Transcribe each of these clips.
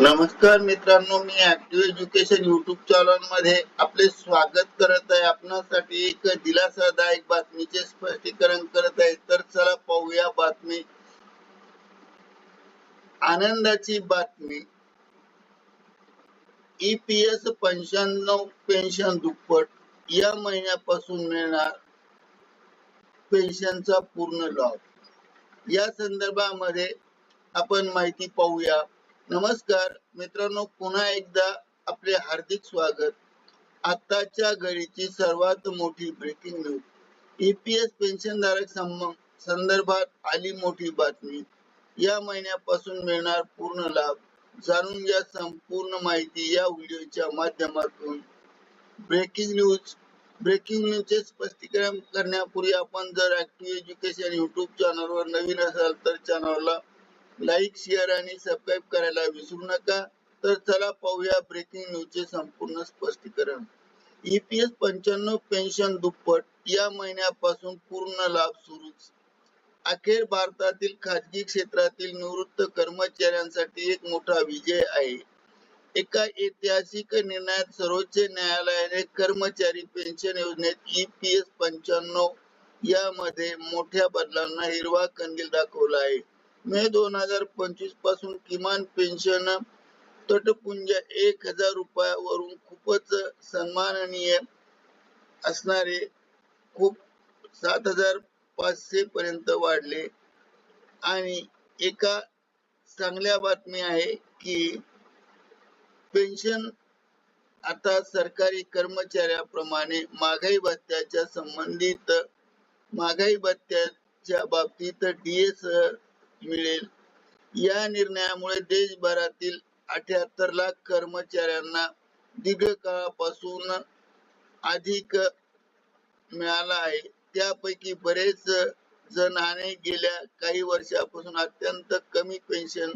नमस्कार मित्रांनो मी ऍक्टिव्ह एज्युकेशन युट्यूब चॅनलमध्ये आपले स्वागत करत आहे. आपणासाठी एक दिलासादायक बातमीचे स्पष्टीकरण करत आहे. तर चला पाहूया बातमी. आनंदाची बातमी. ईपीएस पंच्याण्णव पेन्शन दुप्पट या महिन्यापासून मिळणार पेन्शनचा पूर्ण लाभ. या संदर्भामध्ये आपण माहिती पाहूया. नमस्कार मित्रांनो पुन्हा एकदा आपले हार्दिक स्वागत. आताच्या घडीची सर्वात मोठी ब्रेकिंग न्यूज ईपीएस पेन्शनधारक संदर्भात आली मोठी बातमी. या महिन्यापासून मिळणार पूर्ण लाभ जाणून घ्या संपूर्ण माहिती या व्हिडिओच्या माध्यमातून. ब्रेकिंग न्यूज ब्रेकिंग न्यूजचे स्पष्टीकरण करण्यापूर्वी आपण जर ऍक्टिव्ह एज्युकेशन युट्यूब चॅनलवर नवीन असाल तर चॅनलला लाईक शेअर आणि सबस्क्राईब करायला विसरू नका. तर चला पाहूया ब्रेकिंग न्यूजचे संपूर्ण स्पष्टीकरण. ईपीएस पंच्याण्णव पेन्शन दुप्पट या महिन्यापासून पूर्ण लाभ सुरू अखेर भारतातील खाजगी क्षेत्रातील निवृत्त कर्मचाऱ्यांसाठी एक मोठा विजय आहे. एका ऐतिहासिक निर्णयात सर्वोच्च न्यायालयाने कर्मचारी पेन्शन योजनेत ईपीएस पंच्याण्णव यामध्ये मोठ्या बदलांना हिरवा कंदील दाखवला आहे. मे दोन हजार पंचवीसपासून किमान पेन्शन तटपुंज एक हजार रुपयावरून खूपच सन्माननीय असणारे खूप सात हजार पाचशे पर्यंत वाढले. आणि एका चांगल्या बातमी आहे की पेन्शन आता सरकारी कर्मचाऱ्याप्रमाणे महागाई भत्त्याच्या संबंधित महागाई भत्त्याच्या बाबतीत डीएस मिळेल. या निर्णयामुळे देशभरातील अठ्याहत्तर लाख कर्मचाऱ्यांना दीर्घकाळापासून अधिक मिळाला आहे. त्यापैकी बरेच जणांनी आणि गेल्या काही वर्षापासून अत्यंत कमी पेन्शन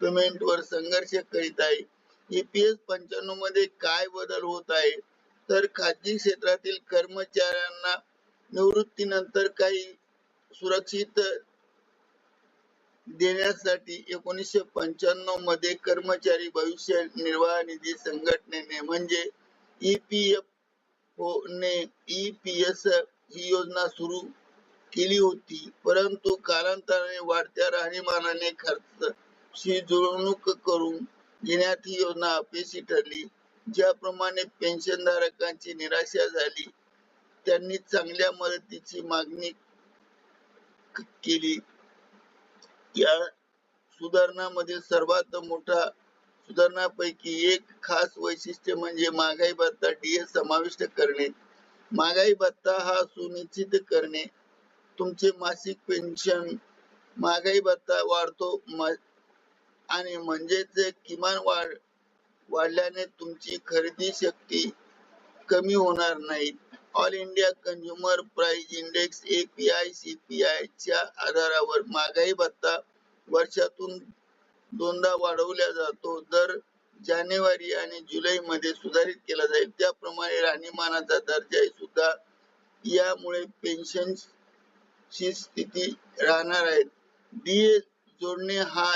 पेमेंट वर संघर्ष करीत आहे. ईपीएस पंच्याण्णवमध्ये काय बदल होत आहे? तर खाजगी क्षेत्रातील कर्मचाऱ्यांना निवृत्तीनंतर काही सुरक्षित देण्यासाठी एकोणीसशे पंच्याण्णवमध्ये कर्मचारी भविष्य निर्वाह निधी संघटनेने म्हणजे ईपीएफ ने ईपीएस ही योजना सुरू केली होती. परंतु कालांतराने वाढत्या राहणीमानाने खर्चशी जुळवणूक करून घेण्यात ही योजना अपयशी ठरली. ज्याप्रमाणे पेन्शनधारकांची निराशा झाली त्यांनी चांगल्या मदतीची मागणी केली. या सुधारणामधील सर्वात मोठा सुधारणापैकी एक खास वैशिष्ट्य म्हणजे महागाई भत्ता डीएस समाविष्ट करणे. महागाई भत्ता हा सुनिश्चित करणे. तुमचे मासिक पेन्शन महागाई भत्ता वाढतो आणि म्हणजेच किमान वाढ वाढल्याने तुमची खरेदी शक्ती कमी होणार नाही. All India consumer price index API CPI च्या आधारावर महागाई भत्ता वर्षातून दोनदा वाढवला जातो. दर जानेवारी आणि जुलै मध्ये सुधारित केला जाईल. त्याप्रमाणे राहणीमानाचा दर्जा सुद्धा यामुळे पेन्शन ची स्थिती राहणार आहे. डीए जोडणे हा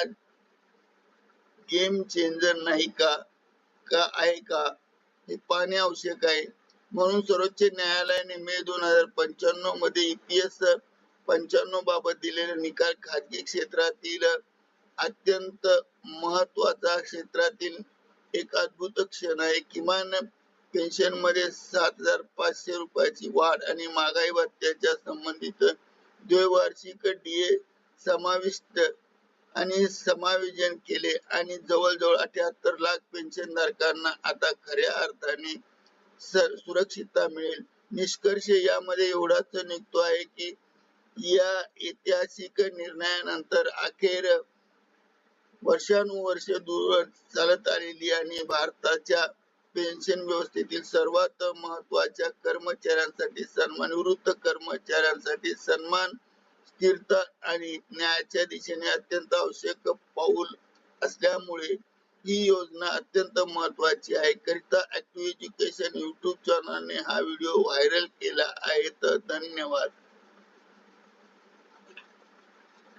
गेम चेंजर नाही का? का आहे का? हे पाहणे आवश्यक आहे. म्हणून सर्वोच्च न्यायालयाने मे दोन हजार पंच्याण्णवमध्ये ईपीएस पंच्याण्णव बाबत दिलेले निकाल खाजगी क्षेत्रातील अत्यंत महत्त्वाचा क्षेत्रातील एक अद्भुत क्षण आहे. किमान पेन्शनमध्ये सात हजार पाचशे रुपयाची वाढ आणि महागाई भत्त्याच्या संबंधित द्वैवार्षिक डीए समाविष्ट आणि समायोजन केले आणि जवळजवळ अठ्याहत्तर लाख पेन्शनधारकांना आता खऱ्या अर्थाने सुरक्षितता मिळेल. निष्कर्ष यामध्ये एवढाच निघतो आहे की या ऐतिहासिक निर्णयानंतर अखेर वर्षानुवर्ष दूर चालत आलेली आणि भारताच्या पेन्शन व्यवस्थेतील सर्वात महत्त्वाच्या कर्मचाऱ्यांसाठी सन्मान निवृत्त कर्मचाऱ्यांसाठी सन्मान स्थिरता आणि न्यायाच्या दिशेने अत्यंत आवश्यक पाऊल असल्यामुळे ही योजना अत्यंत महत्वाची आहे. करिता ऍक्टिव्ह एज्युकेशन युट्यूब चॅनलने हा व्हिडिओ व्हायरल केला आहे. तर धन्यवाद.